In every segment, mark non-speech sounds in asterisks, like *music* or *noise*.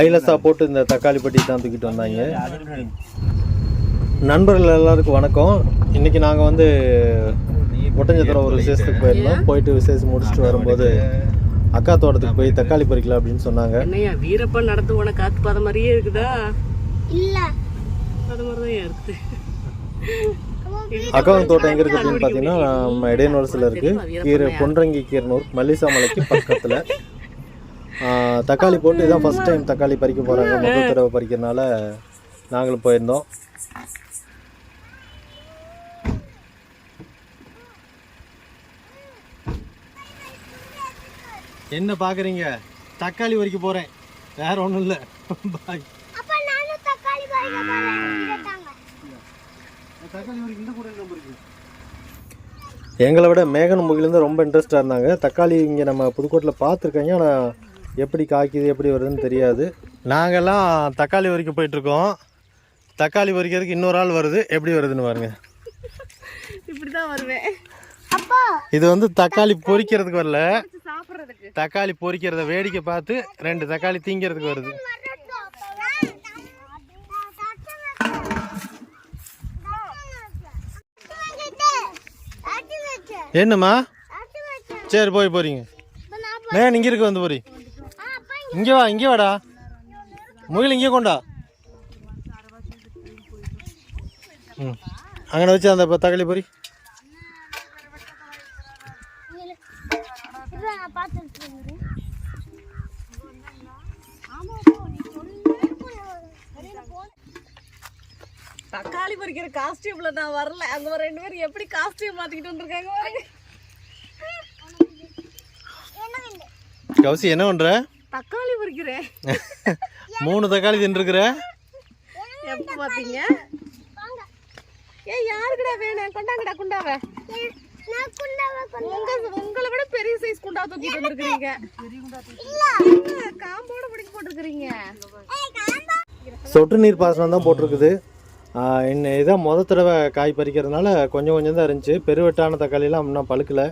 ஐலஸா போட்டு இந்த தக்காளி பட்டி தான் தூக்கிட்டு வந்தாங்க. நண்பர்கள் எல்லாருக்கும் வணக்கம். இன்னைக்கு நாங்கள் வந்து ஒட்டஞ்சத்திரம் ஒரு விசேஷத்துக்கு போயிருந்தோம். போயிட்டு விசேஷம் முடிச்சுட்டு வரும்போது அக்கா தோட்டத்துக்கு போய் தக்காளி பறிக்கலாம் அப்படின்னு சொன்னாங்க. என்னையா வீரப்பன் நடந்து போன காத்து பாத மாதிரியே இருக்குதா? இல்ல. அது இருக்குது அக்காவின் தோட்டம் எங்கே இருக்குது அப்படின்னு பார்த்தீங்கன்னா நம்ம இடையனூரத்தில் இருக்குது கீரை பொன்றங்கி கீரனூர் மல்லிசா மலைக்கு பக்கத்தில். தக்காளி போட்டு இதான் ஃபஸ்ட் டைம் தக்காளி பறிக்க போகிறாங்க முதல் தடவை பறிக்கிறதுனால நாங்களும் போயிருந்தோம். என்ன பார்க்குறீங்க தக்காளி பறிக்க போகிறேன் வேற ஒன்றும் இல்லை. பாய் எங்களை விட மேகன் முகிலேருந்து ரொம்ப இன்ட்ரெஸ்டாக இருந்தாங்க. தக்காளி இங்கே நம்ம புதுக்கோட்டில் பார்த்துருக்காங்க ஆனால் எப்படி காய்க்குது எப்படி வருதுன்னு தெரியாது. நாங்கெல்லாம் தக்காளி வரைக்கும் போயிட்டுருக்கோம். தக்காளி பறிக்கிறதுக்கு இன்னொரு ஆள் வருது. எப்படி வருதுன்னு பாருங்க. இப்படிதான் வருவேன். அப்பா. இது வந்து தக்காளி பொரிக்கிறதுக்கு வரல. தக்காளி பொரிக்கிறத வேடிக்கை பார்த்து ரெண்டு தக்காளி திங்கிறதுக்கு வருது. என்னம்மா? சரி போய் போறீங்க. மேன் இங்கே இருக்க வந்து போறீ இங்கே வா இங்கே வாடா. முகில் இங்கே கொண்டா. ம். அங்கே வச்சு அந்த ப- தக்காளி பொரி. தக்காளி பறிக்கிற காஸ்டியூம்ல நான் வரல. அங்க ஒரு ரெண்டு பேரும் எப்படி காஸ்டியூம் மாத்திக்கிட்டு வந்திருக்காங்க. கவுசி என்ன பண்ணுற *laughs* மூணு தக்காளி தின்றுருக்குற எப்ப பாத்தீங்க ஏ யாருக்குடா வேணும்? கொண்டாங்கடா குண்டாவ. உங்க உங்களை விட பெரிய சைஸ் குண்டா தூக்கிட்டு வந்திருக்கீங்க காம்போட பிடிக்க போட்டிருக்கிறீங்க. சொட்டு நீர் பாசனம் தான் போட்டிருக்குது. ஆஹ் இன்ன இதான் முத தடவை காய் பறிக்கிறதுனால கொஞ்சம் கொஞ்சம் தான் இருந்துச்சு. பெருவெட்டான தக்காளிலாம் இன்னும் பழுக்கலை.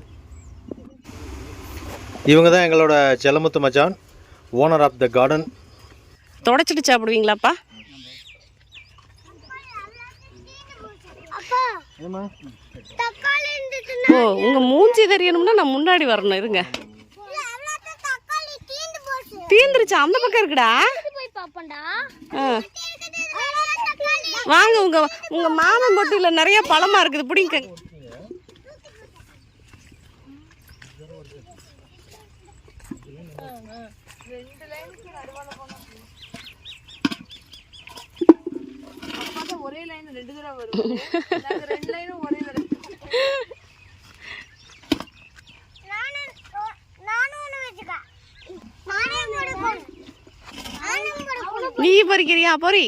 இவங்க தான் எங்களோட செலமுத்து மச்சான். ஓனர் ஆஃப் த கார்டன் தொடச்சிட்டு சாப்பிடுவீங்களாப்பா? அப்பா ஏமா தக்காளி இருந்துச்சு ஓ உங்க மூஞ்சி தெரியணும்னா நான் முன்னாடி வரணும். இருங்க. தக்காளி தீந்து போச்சு. தீந்துருச்சு? அந்த பக்கம் இருக்குடா. வாங்க உங்க உங்க மாமன் பொட்டியில நிறைய பழமா இருக்குது. பிடிங்க. ஒரே லைன் ரெண்டு தடவை வரும் ரெண்டு லைனும் ஒரே தடவை. நீ பறிக்கிறியா? பொறி.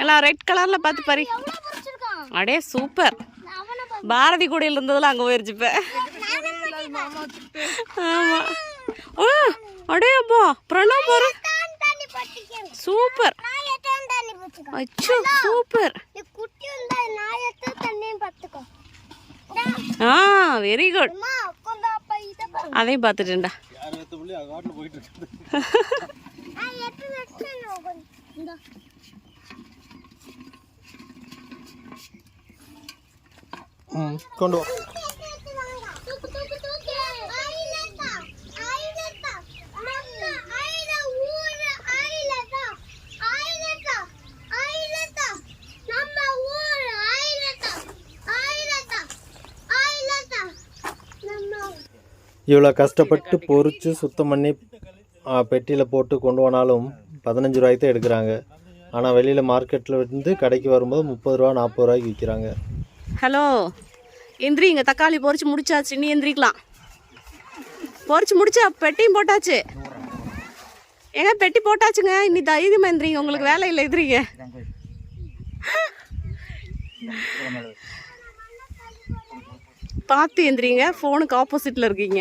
எல்லாம் ரெட் கலர்ல பார்த்து பறி. அடே சூப்பர் பாரதி கூடையில் இருந்ததெல்லாம் அங்கே போயிருச்சுப்பேன் ஆமா. ஆ அடே அப்பா பிரணவ் பட்டிக்கேன் சூப்பர். அச்சோ சூப்பர். ஆ வெரி குட் அம்மா கொஞ்சம் அப்ப இதை பாரு. அதையும் பார்த்துட்டேன்டா. கொண்டு வா. இவ்வளோ கஷ்டப்பட்டு பொறித்து சுத்தம் பண்ணி பெட்டியில் போட்டு கொண்டு போனாலும் பதினஞ்சு ரூபாய்க்கு தான் எடுக்கிறாங்க. ஆனால் வெளியில் மார்க்கெட்டில் இருந்து கடைக்கு வரும்போது முப்பது ரூபா நாற்பது ரூபாய்க்கு விற்கிறாங்க. ஹலோ எந்திரிங்க தக்காளி பொறிச்சு முடிச்சாச்சு நீ எந்திரிக்கலாம். பொறிச்சு முடிச்சா பெட்டியும் போட்டாச்சு. ஏங்க பெட்டி போட்டாச்சுங்க இன்னி தைரியமாக எந்திரிங்க உங்களுக்கு வேலை இல்லை எதிரிங்க பார்த்து எந்திரிங்க ஃபோனுக்கு ஆப்போசிட்டில் இருக்கீங்க.